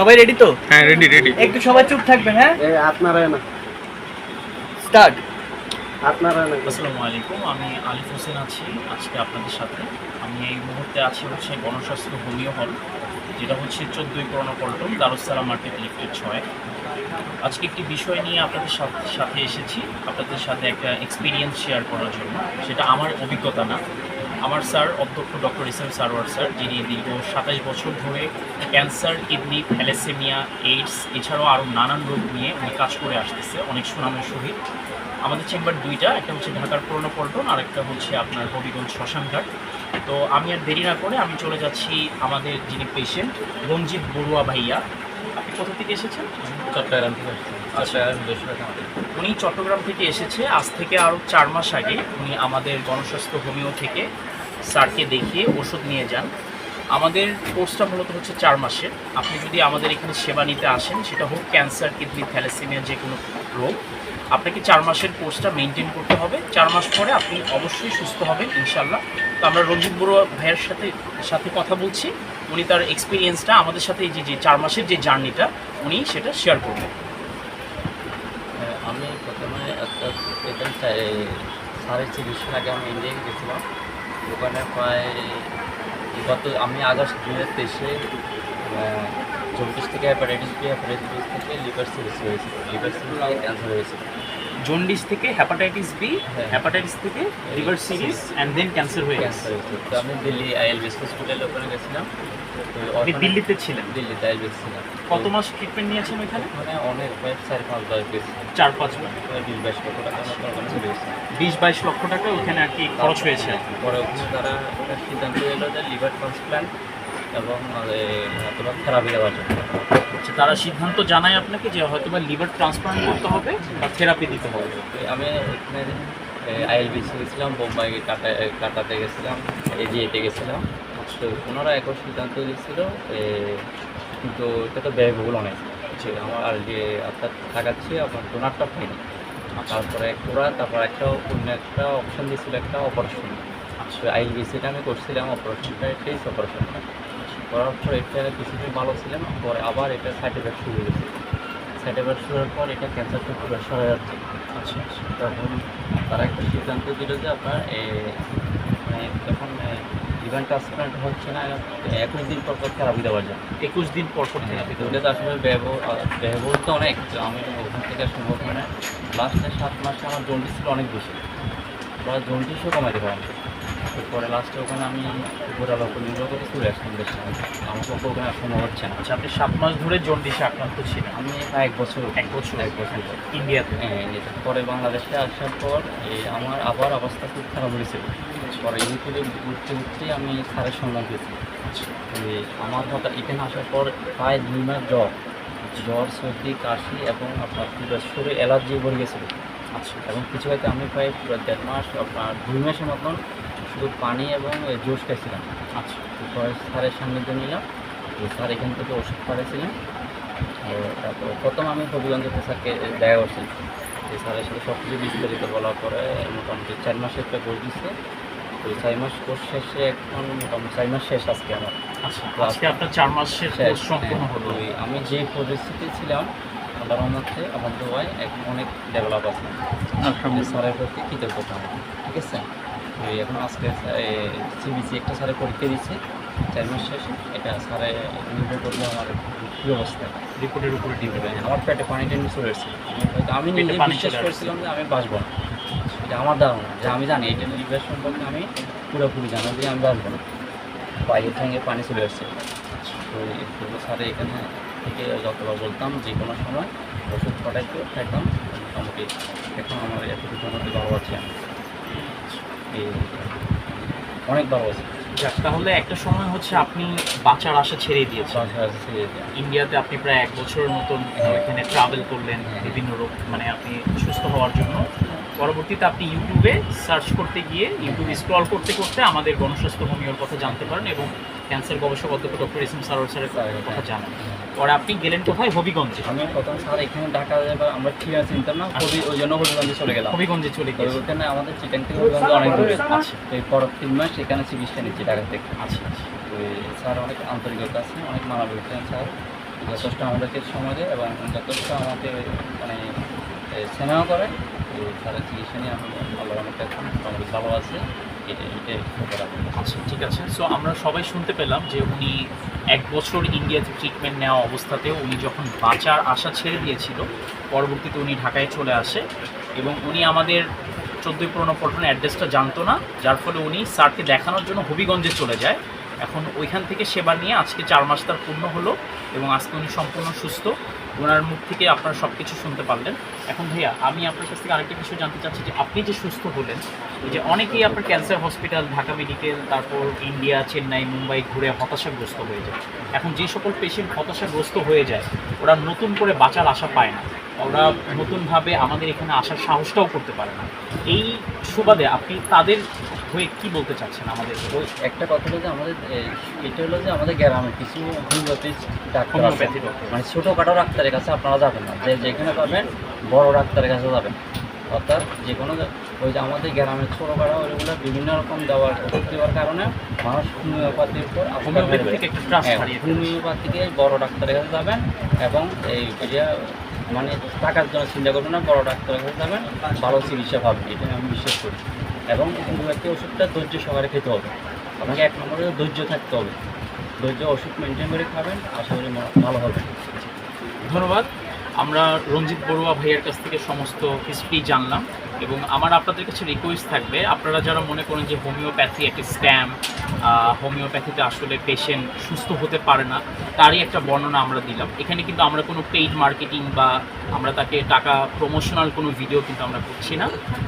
সবাই রেডি তো? হ্যাঁ রেডি রেডি একটু সবাই চুপ থাকবেন হ্যাঁ? এ আপনারা না স্টার্ট। আপনারা না আসসালামু আলাইকুম আমি আলিফ হোসেন আছি আজকে আপনাদের সাথে। আমি এই মুহূর্তে আছি হচ্ছে গণস্বাস্থ্য হোমিও হল যেটা হচ্ছে চোদ্দোই করোনা পল্টন দারুসালাম মার্কেট লিফটের ছয়। আজকে একটি বিষয় নিয়ে আপনাদের সাথে সাথে এসেছি আপনাদের সাথে একটা এক্সপিরিয়েন্স শেয়ার করার জন্য। সেটা আমার অভিজ্ঞতা না। আমার স্যার অধ্যক্ষ ডক্টর ইসেম সারওয়ার স্যার যিনি দীর্ঘ সাতাশ বছর ধরে ক্যান্সার কিডনি থ্যালাসেমিয়া এইডস এছাড়াও আরও নানান রোগ নিয়ে উনি কাজ করে আসতেছে অনেক সুনামের সহিত। আমাদের চেম্বার দুইটা একটা হচ্ছে ঢাকার পুরনো পল্টন আর একটা হচ্ছে আপনার হবিগঞ্জ শ্মশানঘাট। তো আমি আর দেরি না করে আমি চলে যাচ্ছি আমাদের যিনি পেশেন্ট রঞ্জিত বড়ুয়া ভাইয়া। আপনি কোথা থেকে এসেছেন? চট্টগ্রাম থেকে আচ্ছা উনি চট্টগ্রাম থেকে এসেছে আজ থেকে আরও চার মাস আগে। উনি আমাদের গণস্বাস্থ্য হোমিও থেকে স্যারকে দেখিয়ে ওষুধ নিয়ে যান। আমাদের কোর্সটা মূলত হচ্ছে চার মাসের আপনি যদি আমাদের এখানে সেবা নিতে আসেন সেটা হোক ক্যান্সার কিডনি থ্যালাসেমিয়া যে কোনো রোগ আপনাকে চার মাসের কোর্সটা মেনটেন করতে হবে। চার মাস পরে আপনি অবশ্যই সুস্থ হবেন ইনশাল্লাহ তো আমরা রঞ্জিত বড়ুয়া ভাইয়ের সাথে সাথে কথা বলছি। উনি তার এক্সপিরিয়েন্সটা আমাদের সাথে এই যে চার মাসের যে জার্নিটা উনি সেটা শেয়ার করবেন। হ্যাঁ, আমি প্রথমে একটা সাড়ে চিকিৎসার আগে আমি ইন্ডিয়া গেছিলাম। ওখানে প্রায় গত, আমি আগস্ট দু হাজার তেইশে চব্বিশ থেকে হ্যাপাটাইটিস বি হ্যাপাটাইটিস বি থেকে লিভার সিরিজ হয়েছিল। লিভার সিরিজ ক্যান্সার হয়েছিল। জন্ডিস থেকে হ্যাপাটাইটিস বি হ্যাঁ। হ্যাপাটাইটিস থেকে liver cirrhosis and then cancer হয়ে গেছে। তো আমি দিল্লি আইএলবিএস হসপিটালে ওখানে গেছিলাম। ওখানে- দিল্লিতে ছিলেন? দিল্লিতে আইএলবিএস ছিলাম। কত মাস ট্রিটমেন্ট নিয়েছেন ওইখানে? মানে অনেক প্রায় চার পাঁচ গেছিলাম চার পাঁচ মাস বিশ বাইশ লক্ষ টাকা বিশ বাইশ লক্ষ টাকা ওখানে আর কি খরচ হয়েছে। পরে হচ্ছে তারা সিদ্ধান্ত এলো যে লিভার ট্রান্সপ্ল্যান্ট এবং অথবা থেরাপি দেওয়ার জন্য। আচ্ছা, তারা সিদ্ধান্ত জানায় আপনাকে যে হয়তো বা লিভার ট্রান্সপ্লান্ট করতে হবে বা থেরাপি দিতে হবে? আমি ওখানে আইএলবিসি গেছিলাম বোম্বাই কাটা কাটাতে গেছিলাম এজিএতে গেছিলাম। তো ওনারা একই সিদ্ধান্ত দিয়েছিল কিন্তু এটা তো ব্যয়বহুল অনেক। যে আমার আর যে আপনার টাকাচ্ছি আপনার ডোনারটা পাইনি। তারপরে ওরা তারপর একটা অন্য একটা অপশন দিয়েছিল একটা অপারেশন আচ্ছা। আইএলবিসিটা আমি করছিলাম অপারেশনটা টেস্ট অপারেশনটা করার পর এটা কিছুদিন ভালো ছিলাম পরে আবার এটা সাইড এফেক্ট শুরু হয়েছে সাইড এফেক্ট শুরু হওয়ার পর এটা ক্যান্সার প্রেশার হয়ে যাচ্ছে। আচ্ছা আচ্ছা। তখন তারা একটা সিদ্ধান্ত দিল যে আপনার এ, মানে যখন লিভার ট্রান্সপ্লান্ট হচ্ছে না একুশ দিন পর পর থেরাপি দেওয়ার জন্য একুশ দিন পর পর থেরাপি তো ওটা তো আসলে ব্যয়বহুল তো অনেক আমি ওখান থেকে সম্ভব হয় না লাস্টে সাত মাসে আমার জন্ডিস ছিল অনেক বেশি। বা জন্ডিসও কমাতে পারেন। এরপরে লাস্টে ওখানে আমি ঘোরালো নির্ভর করে চলে আসলাম দেশে আমার পক্ষে ওখানে সম্ভব হচ্ছে না। আচ্ছা আপনি সাত মাস ধরে জন্ডিসে আক্রান্ত ছিলেন। আমি প্রায় এক বছর এক বছর। এক বছর। পর। ইন্ডিয়াতে? হ্যাঁ, পরে বাংলাদেশে আসার পর আমার আবার অবস্থা খুব খারাপ হয়েছিল পরে ইউটিউবে ঘুরতে ঘুরতে আমি স্যারের সন্ধান পেয়েছি আমার হঠাৎ এখানে আসার পর প্রায় দুই মাস জ্বর। জ্বর সর্দি কাশি এবং আপনার পুরো শরীরে অ্যালার্জি ভরে গেছিল। আচ্ছা। এবং কিছু হয়তো আমি প্রায় পুরো দেড় মাস আপনার দুই মাসের মতন শুধু পানি এবং জুস খাইছিলাম। আচ্ছা। স্যারের সান্নিধ্য নিলাম। তো স্যার এখান থেকে ওষুধ পাঠিয়েছিলেন তো তারপর প্রথম আমি হবিগঞ্জতে স্যারকে দেখা করছি। এই স্যারের সাথে সব কিছু বিস্তারিত বলার পরে মোটামুটি চার মাসের একটা কোর্স দিচ্ছে তো চার মাস কোর্স শেষে এখন মোটামুটি চার মাস শেষ আজকে আমার। আচ্ছা আজকে আপনার চার মাস শেষ। সম্পূর্ণ হলো। আমি যে পরিস্থিতি ছিলাম আল্লাহ রহমতে আমার দোয়ায় এখন অনেক ডেভেলপ আছে। স্যারের প্রতি কৃতজ্ঞতা। ঠিক আছে? ওই এখন আজকে সিবিসি একটা স্যারের পরীক্ষা দিচ্ছে চার মাস শেষে। এটা স্যারে নির্ভর করলে আমার কী অবস্থা। রিপোর্টের উপরে দিবে আমার পেটে পানি টেনে চলে এসেছে আমি নিজে বিশ্বাস করেছিলাম যে আমি বাঁচবো না। এটা আমার ধারণা যে আমি জানি এটা লিভার সম্পর্কে আমি পুরোপুরি জানি যে আমি বাঁচবো না। বাইরে থেকে পানি চলে আসছে। তো এগুলো স্যারে এখানে থেকে যতবার বলতাম যে কোনো সময় ওষুধ পাঠাইতে খাইতাম। মোটামুটি এখন আমার এতটুকু মোটামুটি ভালো আছে আমি। এই অনেক ভালো আছি যাক তাহলে একটা সময় হচ্ছে আপনি বাঁচার আশা ছেড়ে দিয়েছেন। ইন্ডিয়াতে আপনি প্রায় এক বছরের মতন এখানে ট্রাভেল করলেন বিভিন্ন রোগ মানে আপনি সুস্থ হওয়ার জন্য। পরবর্তীতে আপনি ইউটিউবে সার্চ করতে গিয়ে ইউটিউবে স্ক্রল করতে করতে আমাদের গণস্বাস্থ্য হোমিওর কথা জানতে পারেন এবং ক্যান্সার গবেষক অধ্যক্ষ ডক্টর ইসিম সারোর স্যারের কথা জানেন। পরে আপনি গেলেন কোথায়? হবিগঞ্জে। আমি প্রথম স্যার এখানে ঢাকা যাবার আমরা ঠিক আছে চিন্তা না খুবই ওই জন্য হবিগঞ্জে চলে গেলাম। হবিগঞ্জে চলে গিয়েছে ওখানে আমাদের চিকেন থেকে হবিগঞ্জ অনেক দূরে। আচ্ছা। এই পর তিন মাস এখানে চিকিৎসা নিচ্ছি ঢাকা থেকে আচ্ছা আচ্ছা। তো স্যার অনেক আন্তরিকতা আছে অনেক মানবিকতা স্যার। যথেষ্ট আমাদেরকে সময় দেয় এবং যথেষ্ট আমাকে মানে স্নেহ করে। তো তারা চিকিৎসা নিয়ে আমি ভালো আছে, এটা আচ্ছা ঠিক আছে। সো আমরা সবাই শুনতে পেলাম যে উনি এক বছর ইন্ডিয়াতে ট্রিটমেন্ট নেওয়া অবস্থাতেও উনি যখন বাঁচার আশা ছেড়ে দিয়েছিল, পরবর্তীতে উনি ঢাকায় চলে আসে এবং উনি আমাদের চোদ্দোই পুরনো পল্টনের অ্যাড্রেসটা জানতো না, যার ফলে উনি স্যারকে দেখানোর জন্য হবিগঞ্জে চলে যায়। এখন ওইখান থেকে সেবা নিয়ে আজকে চার মাস তার পূর্ণ হলো এবং আজকে উনি সম্পূর্ণ সুস্থ। ওনার মুখ থেকে আপনারা সব কিছু শুনতে পারলেন। এখন ভাইয়া, আমি আপনার কাছ থেকে আরেকটা বিষয় জানতে চাচ্ছি যে আপনি যে সুস্থ হলেন যে অনেকেই আপনার ক্যান্সার হসপিটাল ঢাকা মেডিকেল তারপর ইন্ডিয়া চেন্নাই মুম্বাই ঘুরে হতাশাগ্রস্ত হয়ে যায়। এখন যে সকল পেশেন্ট হতাশাগ্রস্ত হয়ে যায়, ওরা নতুন করে বাঁচার আশা পায় না। ওরা নতুনভাবে আমাদের এখানে আসার সাহসটাও করতে পারে না। এই সুবাদে আপনি তাদের হয়ে কি বলতে চাচ্ছেন আমাদের? ওই একটা কথা হলো যে আমাদের এটা হলো যে আমাদের গ্রামে কিছু হোমিওপ্যাথি ডাক্তার আছে। মানে ছোটোখাটো ডাক্তারের কাছে আপনারা যাবেন না। যে যেখানে পাবেন বড় ডাক্তারের কাছে যাবেন। অর্থাৎ যে কোনো ওই যে আমাদের গ্রামের ছোটোখাটো ওইগুলো বিভিন্ন রকম দেওয়ার ওষুধ দেওয়ার কারণে মানুষ হোমিওপ্যাথির উপর। হোমিওপ্যাথিকে বড় ডাক্তারের কাছে যাবেন এবং এই মানে টাকার জন্য চিন্তা করবেন না বড় ডাক্তারের কাছে যাবেন ভালো চিকিৎসা পাবেন। এটা আমি বিশ্বাস করি। এবং হোমিওপ্যাথি ওষুধটা ধৈর্য সহকারে খেতে হবে। আপনাকে এক নম্বরে ধৈর্য থাকতে হবে। ধৈর্য ওষুধ মেনটেন করে খাবেন, আশা করি ভালো হবে। ধন্যবাদ। আমরা রঞ্জিত বড়ুয়া ভাইয়ের কাছ থেকে সমস্ত হিস্ট্রি জানলাম এবং আমার আপনাদের কাছে রিকোয়েস্ট থাকবে, আপনারা যারা মনে করেন যে হোমিওপ্যাথি একটি স্ক্যাম হোমিওপ্যাথিতে আসলে পেশেন্ট সুস্থ হতে পারে না, তারই একটা বর্ণনা আমরা দিলাম। এখানে কিন্তু আমরা কোনো পেইড মার্কেটিং বা আমরা তাকে টাকা প্রমোশনাল কোনো ভিডিও কিন্তু আমরা করছি না।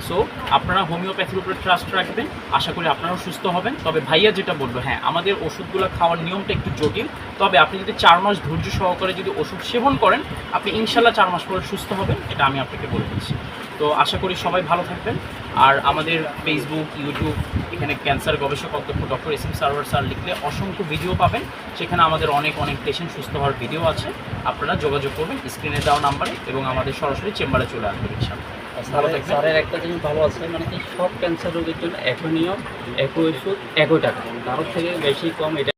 সো আপনারা হোমিওপ্যাথির উপরে ট্রাস্ট রাখবেন, আশা করি আপনারাও সুস্থ হবেন। তবে ভাইয়া যেটা বলব হ্যাঁ আমাদের ওষুধগুলো খাওয়ার নিয়মটা একটু জটিল। তবে আপনি যদি চার মাস ধৈর্য সহকারে যদি ওষুধ সেবন করেন, আপনি ইনশাল্লাহ চার মাস পরে সুস্থ হবেন, এটা আমি আপনাকে বলে দিচ্ছি। তো আশা করি সবাই ভালো থাকবেন। আর আমাদের ফেসবুক ইউটিউব এখানে ক্যান্সার গবেষক অধ্যক্ষ doctor S M Sarwar sir লিখলে অসংখ্য ভিডিও পাবেন। সেখানে আমাদের অনেক অনেক পেশেন্ট সুস্থ হওয়ার ভিডিও আছে। আপনারা যোগাযোগ করবেন স্ক্রিনে দেওয়া নাম্বারে এবং আমাদের সরাসরি চেম্বারে চলে আসবেন স্যারের একটা জিনিস ভালো আছে মানে কি সব ক্যান্সার রোগের জন্য একই নিয়ম একই ওষুধ একই টাকা। কারোর থেকে বেশি কম এটা